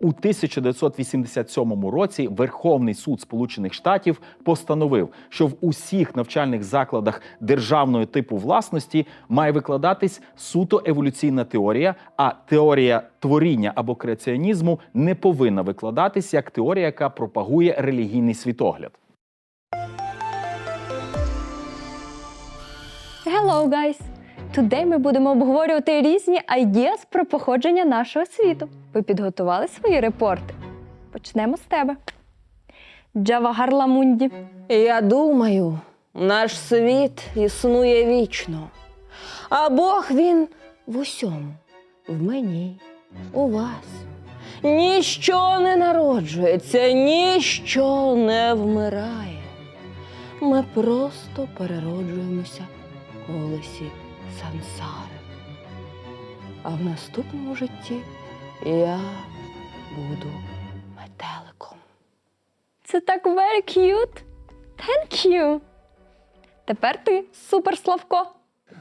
У 1987 році Верховний суд Сполучених Штатів постановив, що в усіх навчальних закладах державного типу власності має викладатись суто еволюційна теорія, а теорія творіння або креаціонізму не повинна викладатись як теорія, яка пропагує релігійний світогляд. Hello, guys! Today ми будемо обговорювати різні ideas про походження нашого світу. Ви підготували свої репорти? Почнемо з тебе. Джавагар Ламунді. Я думаю, наш світ існує вічно. А Бог він в усьому, в мені, у вас. Ніщо не народжується, ніщо не вмирає. Ми просто перероджуємося в колесі сансари. А в наступному житті я буду метеликом. Це так very cute. Thank you. Тепер ти, супер Славко.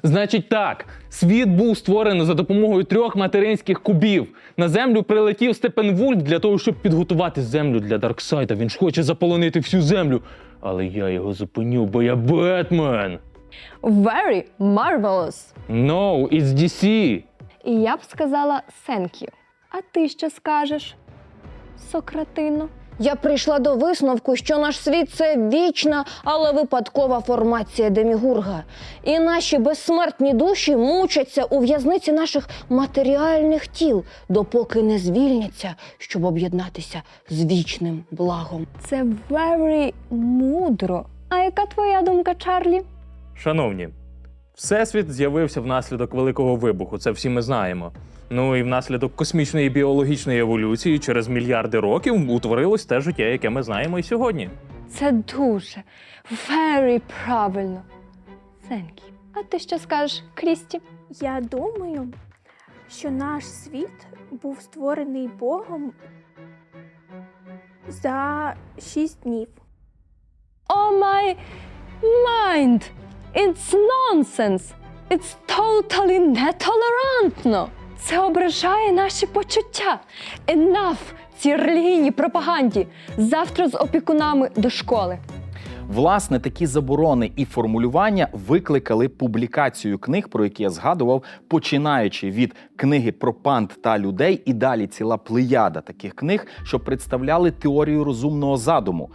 Значить так, світ був створений за допомогою трьох материнських кубів. На землю прилетів Степенвульф для того, щоб підготувати землю для Дарксайда. Він ж хоче заполонити всю землю. Але я його зупиню, бо я Бетмен. Very marvelous. No, it's DC. І я б сказала thank you. А ти що скажеш, Сократино? Я прийшла до висновку, що наш світ це вічна, але випадкова формація демігурга. І наші безсмертні душі мучаться у в'язниці наших матеріальних тіл, допоки не звільняться, щоб об'єднатися з вічним благом. Це very мудро. А яка твоя думка, Чарлі? Шановні, Всесвіт з'явився внаслідок великого вибуху, це всі ми знаємо. Ну і внаслідок космічної біологічної еволюції через мільярди років утворилось те життя, яке ми знаємо і сьогодні. Це дуже, very правильно. Thank you. А ти що скажеш, Крісті? Я думаю, що наш світ був створений Богом за шість днів. Oh my mind! It's nonsense! It's totally нетолерантно! Це ображає наші почуття. Enough цій релігійній пропаганді. Завтра з опікунами до школи. Власне, такі заборони і формулювання викликали публікацію книг, про які я згадував, починаючи від книги про панд та людей, і далі ціла плеяда таких книг, що представляли теорію розумного задуму.